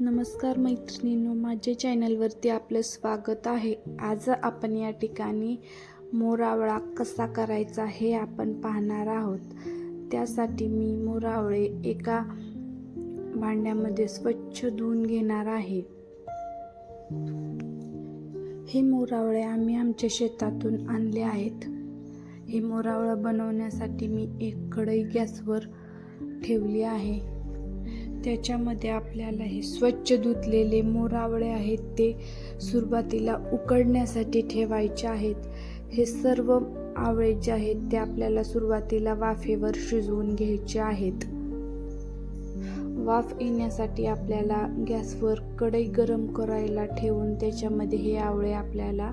नमस्कार मैत्रिणींनो माझ्या चॅनलवरती आपलं स्वागत आहे. आज आपण या ठिकाणी मोरावळा कसा करायचा हे आपण पाहणार आहोत. त्यासाठी मी मोरावळे एका भांड्यामध्ये स्वच्छ धुवून घेणार आहे. हे मोरावळे आम्ही आमच्या शेतातून आणले आहेत. हे मोरावळं बनवण्यासाठी मी एक कढई गॅसवर ठेवली आहे. त्याच्यामध्ये आपल्याला हे स्वच्छ धुतलेले मोरावळे आहेत ते सुरुवातीला उकडण्यासाठी ठेवायचे आहेत. हे सर्व आवळे जे आहेत ते आपल्याला सुरुवातीला वाफेवर शिजवून घ्यायचे आहेत. वाफ येण्यासाठी आपल्याला गॅसवर कढई गरम करायला ठेवून त्याच्यामध्ये हे आवळे आपल्याला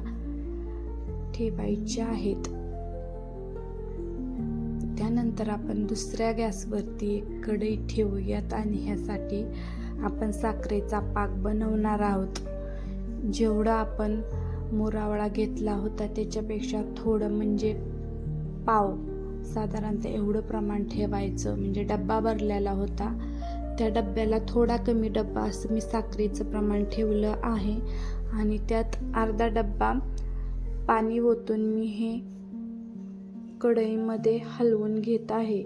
ठेवायचे आहेत. त्यानंतर आपण दुसऱ्या गॅसवरती एक कढई ठेवूयात आणि ह्यासाठी आपण साखरेचा पाक बनवणार आहोत. जेवढा आपण मोरावळा घेतला होता त्याच्यापेक्षा थोडं म्हणजे पाव साधारणतः एवढं प्रमाण ठेवायचं म्हणजे डब्बा भरलेला होता. त्या डब्याला थोडा कमी डब्बा असं मी साखरेचं प्रमाण ठेवलं आहे. आणि त्यात अर्धा डब्बा पाणी ओतून मी हे कढईमध्ये हलवून घेत आहे.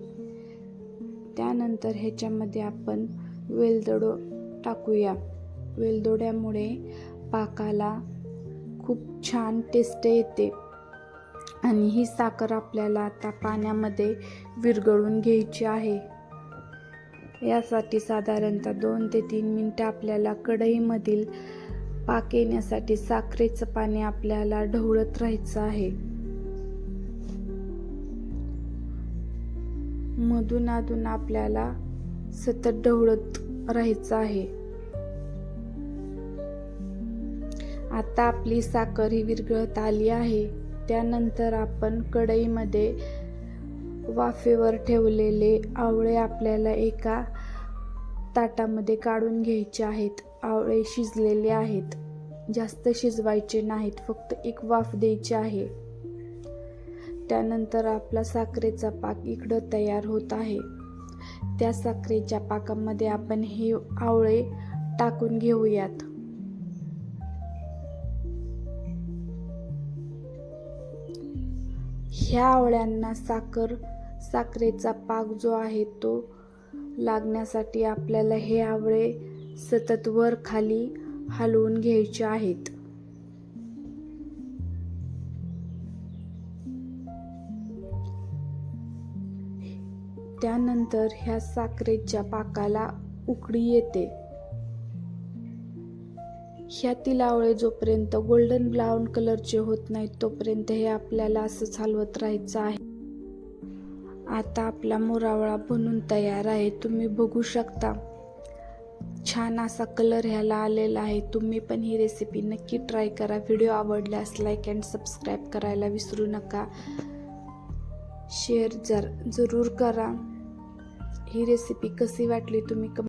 त्यानंतर ह्याच्यामध्ये आपण वेलदोडो टाकूया. वेलदोड्यामुळे पाकाला खूप छान टेस्ट येते. आणि ही साखर आपल्याला आता पाण्यामध्ये विरघळून घ्यायची आहे. यासाठी साधारणतः दोन ते तीन मिनटं आपल्याला कढईमधील पाक येण्यासाठी साखरेचं पाणी आपल्याला ढवळत राहायचं आहे. मधून अधून आपल्याला सतत ढवळत राहायचं आहे. आता आपली साखर ही विरघळत आली आहे. त्यानंतर आपण कढईमध्ये वाफेवर ठेवलेले आवळे आपल्याला एका ताटामध्ये काढून घ्यायचे आहेत. आवळे शिजलेले आहेत. जास्त शिजवायचे नाहीत फक्त एक वाफ द्यायची आहे. त्यानंतर आपला साखरेचा पाक इकडं तयार होत आहे. त्या साखरेच्या पाकामध्ये आपण हे आवळे टाकून घेऊयात. ह्या आवळ्यांना साखर साखरेचा पाक जो आहे तो लागण्यासाठी आपल्याला हे आवळे सतत वर खाली हलवून घ्यायचे आहेत. त्यानंतर ह्या साखरेच्या पाकाला उकडी येते. ह्या आवळे जोपर्यंत गोल्डन ब्राऊन कलरचे होत नाहीत तोपर्यंत हे आपल्याला असंच हलवत राहायचं आहे. आता आपला मोरावळा बनून तयार आहे. तुम्ही बघू शकता. छान असा कलर ह्याला आलेला आहे. तुम्ही पण ही रेसिपी नक्की ट्राय करा. व्हिडिओ आवडल्यास लाईक अँड सबस्क्राईब करायला विसरू नका. शेअर जर जरूर करा. ही रेसिपी कशी वाटली तुम्ही कम